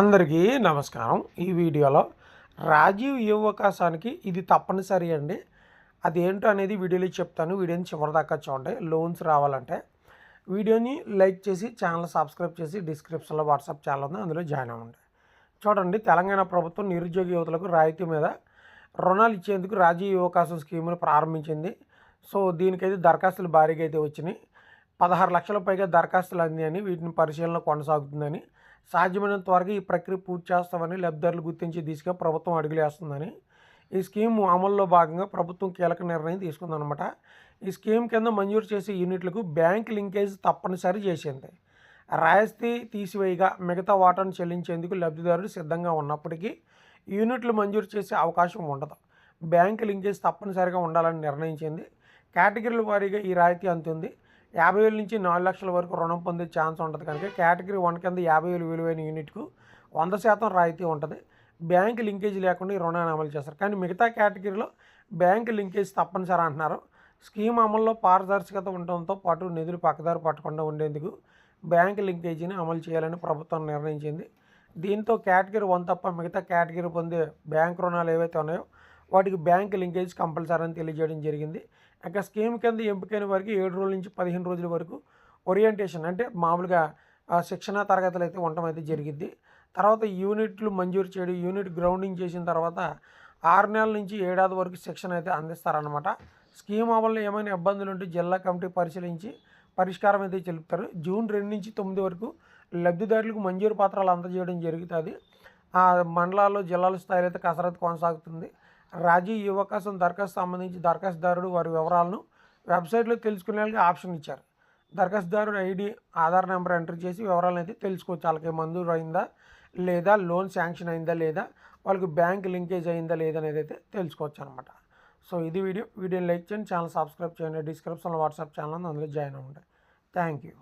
అందరికీ నమస్కారం. ఈ వీడియోలో రాజీవ్ యువకాశానికి ఇది తప్పనిసరి అండి. అది ఏంటో అనేది వీడియోలో చెప్తాను. వీడియోని చివరిదాకా చూడండి. లోన్స్ రావాలంటే వీడియోని లైక్ చేసి ఛానల్ సబ్స్క్రైబ్ చేసి డిస్క్రిప్షన్లో వాట్సాప్ ఛానల్ ఉంది. అందులో జాయిన్ అవ్వండి. చూడండి తెలంగాణ ప్రభుత్వం నిరుద్యోగ యువతలకు రాయితీ మీద రుణాలు ఇచ్చేందుకు రాజీవ్ యువకాశం స్కీమును ప్రారంభించింది. సో దీనికైతే దరఖాస్తులు భారీగా అయితే వచ్చినాయి. పదహారు లక్షల పైగా దరఖాస్తులు అందాయని వీటిని పరిశీలన కొనసాగుతుందని సాధ్యమైనంత త్వరగా ఈ ప్రక్రియ పూర్తి చేస్తామని లబ్ధిదారులు గుర్తించి దిశగా ప్రభుత్వం అడుగులేస్తుందని ఈ స్కీమ్ అమల్లో భాగంగా ప్రభుత్వం కీలక నిర్ణయం తీసుకుందనమాట ఈ స్కీమ్ కింద మంజూరు చేసే యూనిట్లకు బ్యాంక్ లింకేజ్ తప్పనిసరి చేసింది. రాయితీ తీసివేయగా మిగతా వాటాను చెల్లించేందుకు లబ్ధిదారుడు సిద్ధంగా ఉన్నప్పటికీ యూనిట్లు మంజూరు చేసే అవకాశం ఉండదు. బ్యాంక్ లింకేజ్ తప్పనిసరిగా ఉండాలని నిర్ణయించింది. కేటగిరీల వారీగా ఈ రాయితీ అందుతుంది యాభై వేల నుంచి నాలుగు లక్షల వరకు రుణం పొందే ఛాన్స్ ఉంటుంది కనుక కేటగిరీ వన్ కింద యాభై వేలు విలువైన యూనిట్కు వంద శాతం రాయితీ ఉంటుంది. బ్యాంక్ లింకేజ్ లేకుండా ఈ రుణాన్ని అమలు చేస్తారు. కానీ మిగతా కేటగిరీలో బ్యాంక్ లింకేజ్ తప్పనిసరి అంటున్నారు. స్కీమ్ అమల్లో పారదర్శకత ఉండడంతో పాటు నిధులు పక్కదారి పట్టకుండా ఉండేందుకు బ్యాంక్ లింకేజీని అమలు చేయాలని ప్రభుత్వం నిర్ణయించింది. దీంతో కేటగిరీ వన్ తప్ప మిగతా కేటగిరీ పొందే బ్యాంక్ రుణాలు ఏవైతే ఉన్నాయో వాటికి బ్యాంక్ లింకేజ్ కంపల్సరీ అని తెలియజేయడం జరిగింది. ఇక స్కీమ్ కింద ఎంపికైన వారికి ఏడు రోజుల నుంచి పదిహేను రోజుల వరకు ఓరియంటేషన్ అంటే మామూలుగా శిక్షణ తరగతులు అయితే ఉండటం అయితే జరిగింది తర్వాత యూనిట్లు మంజూరు చేయడం యూనిట్ గ్రౌండింగ్ చేసిన తర్వాత ఆరు నెలల నుంచి ఏడాది వరకు శిక్షణ అయితే అందిస్తారనమాట స్కీమ్ అమల్లో ఏమైనా ఇబ్బందులు ఉంటే జిల్లా కమిటీ పరిశీలించి పరిష్కారం అయితే చెలుపుతారు జూన్ రెండు నుంచి తొమ్మిది వరకు లబ్ధిదారులకు మంజూరు పత్రాలు అందజేయడం జరుగుతుంది. ఆ మండలాల్లో జిల్లాల స్థాయిలో అయితే కసరత్తు కొనసాగుతుంది. రాజీ యువకాశం దరఖాస్తు సంబంధించి దరఖాస్తుదారుడు వారి వివరాలను వెబ్సైట్లో తెలుసుకునేందుకు ఆప్షన్ ఇచ్చారు. దరఖాస్తుదారుడు ఐడి ఆధార్ నెంబర్ ఎంటర్ చేసి వివరాలను అయితే తెలుసుకోవచ్చు. వాళ్ళకి మంజూరు అయిందా లేదా లోన్ శాంక్షన్ అయిందా లేదా వాళ్ళకి బ్యాంక్ లింకేజ్ అయిందా లేదా అనేది అయితే తెలుసుకోవచ్చు అనమాట సో ఇది వీడియో. వీడియోని లైక్ చేయండి ఛానల్ సబ్స్క్రైబ్ చేయండి. డిస్క్రిప్షన్లో వాట్సాప్ ఛానల్ అందులో జాయిన్ అవ్వండి. Thank you